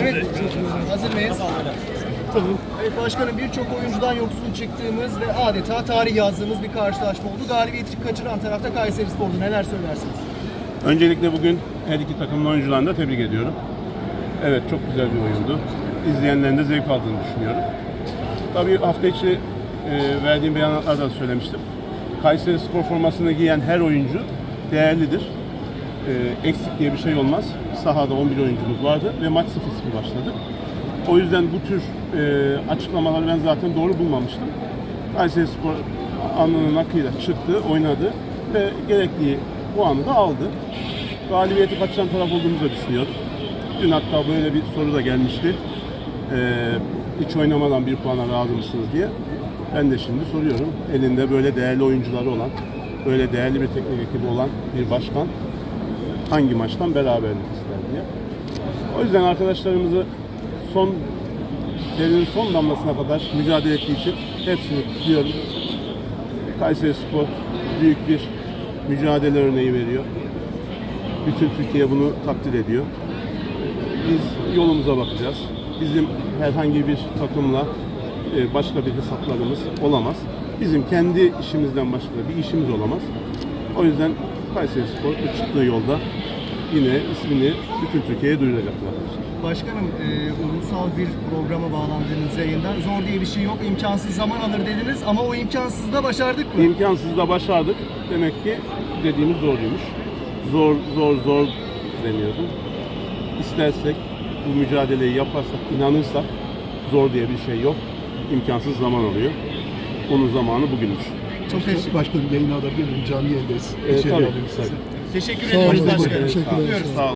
Evet, hazır mıyız? Evet başkanım birçok oyuncudan yoksun çıktığımız ve adeta tarih yazdığımız bir karşılaşma oldu. Galibiyeti kaçıran tarafta Kayseri Spor'du. Neler söylersiniz? Öncelikle bugün her iki takımın oyuncularını da tebrik ediyorum. Evet çok güzel bir oyundu. İzleyenlerin de zevk aldığını düşünüyorum. Tabii hafta içi e, verdiğim beyanatlarda da söylemiştim. Kayseri Spor formasını giyen her oyuncu değerlidir. E, eksik diye bir şey olmaz. Sahada 11 oyuncumuz vardı ve maç 0-0 başladı. O yüzden bu tür e, açıklamaları ben zaten doğru bulmamıştım. Kayseri Spor alnının akıyla çıktı, oynadı ve gerekli puanı da aldı. Galibiyeti kaçıran taraf olduğumuzu da düşünüyorum. Dün hatta böyle bir soru da gelmişti. E, hiç oynamadan bir puana razı mısınız diye. Ben de şimdi soruyorum. Elinde böyle değerli oyuncuları olan, böyle değerli bir teknik ekibi olan bir başkan hangi maçtan beraberlik ister diye. O yüzden arkadaşlarımızı son terinin son damlasına kadar mücadele ettiği için hepsini kutluyorum. Kayseri Spor büyük bir mücadele örneği veriyor. Bütün Türkiye bunu takdir ediyor. Biz yolumuza bakacağız. Bizim herhangi bir takımla e, başka bir hesaplarımız olamaz. Bizim kendi işimizden başka bir işimiz olamaz. O yüzden Kayseri Spor çıktığı yolda yine ismini bütün Türkiye'ye duyuracaktır arkadaşlar. Başkanım e, ulusal bir programa bağlandığınız yayından zor diye bir şey yok. imkansız zaman alır dediniz ama o imkansızı da başardık mı? İmkansız da başardık. Demek ki dediğimiz zorluymuş. Zor, zor, zor deniyordu. İstersek, bu mücadeleyi yaparsak, inanırsak zor diye bir şey yok. İmkansız zaman oluyor. Onun zamanı bugünmüş. Çok teşekkür Başkanım yayını alabilir miyim? Canlı yayındayız. Ee, tabii, sizi. tabii. Teşekkür başkanım. teşekkür ederiz. Sağ olun.